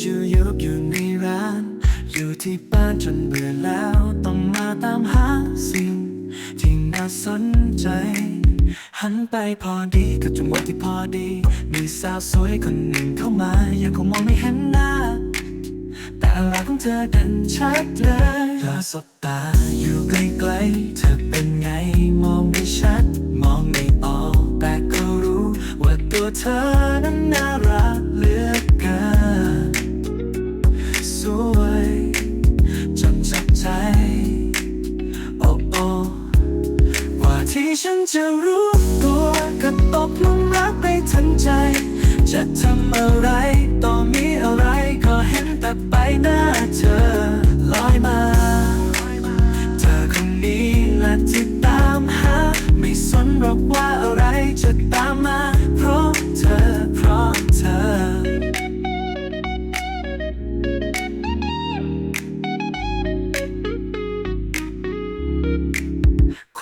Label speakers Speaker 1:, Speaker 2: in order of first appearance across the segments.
Speaker 1: อยู่ยุบอยู่ในร้าน อยู่ที่บ้านจนเบื่อแล้ว ต้องมาตามหาสิ่ง ที่น่าสนใจ หันไปพอดีกับจังหวะที่พอดี มีสาวสวยคนหนึ่งเข้ามา ยังคงมองไม่เห็นหน้า แต่ลายของเธอดันชัดเลยเธอสบตาอยู่ไกลๆเธอเป็นไงมองไม่ชัด มองไม่ออกแต่ก็รู้ ว่าตัวเธอนั้นน่า ฉันจะรู้ตัวก็ตกหลุมรักไปทันใจ จะทำอะไรต่อมีอะไรก็เห็นแต่ไปหน้าเธอลอยมา เธอคนนี้แหละที่ตามหา ไม่สนหรอกว่าอะไร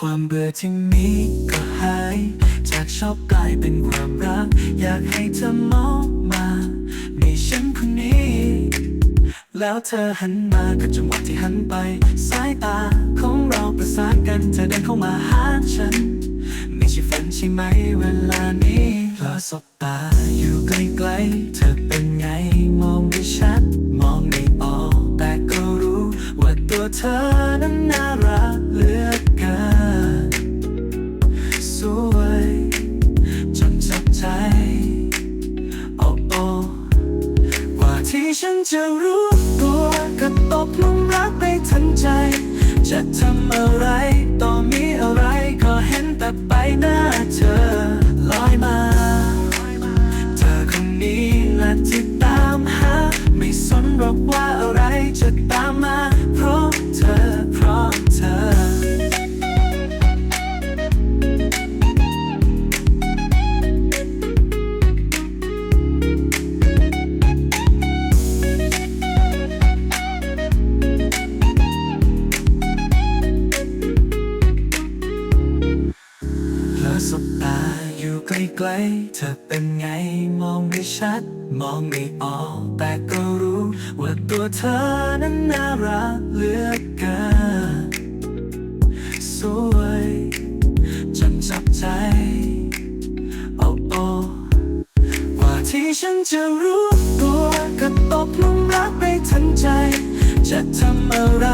Speaker 1: ความเบื่อที่มีก็หาย จากชอบกลายเป็นความรัก อยากให้เธอมองมาในฉันคนนี้ แล้วเธอหันมากับจังหวะที่หันไป สายตาของเราประสานกัน เธอเดินเข้ามาหาฉัน ไม่ใช่ฝันใช่ไหมเวลานี้เราสบตาอยู่ไกล้ๆเธอเป็นไงมองไม่ชัด มองไม่ออก แต่ก็รู้ว่าตัวเธอนั้นน่า จะรู้ตัวก็ตกลุมรักไปทันใจ จะทำอะไรต่อมีอะไรก็เห็นแต่ไปหน้า อยู่ใกล้ๆเธอเป็นไงมองไม่ชัด มองไม่ออก แต่ก็รู้ ว่าตัวเธอนั้นน่ารักเหลือเกินสวยจนจับใจโอ้โอ้กว่าที่ฉันจะรู้ตัวก็ตกลุมรักไปทันใจ จะทำอะไร